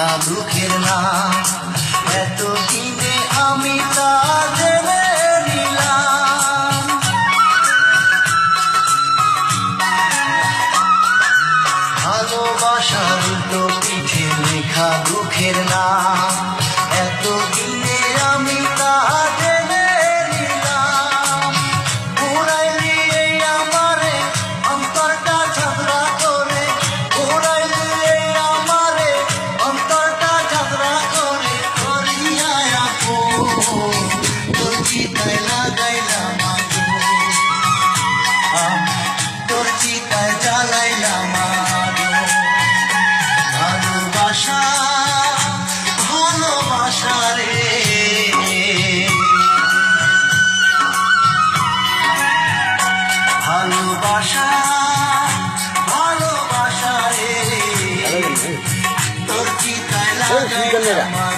লেখা দুঃখের নাম। এতদিনে আমি তা জেনে নিলাম। ভালোবাসার তো পিঠে লেখা দুঃখের নাম। it up.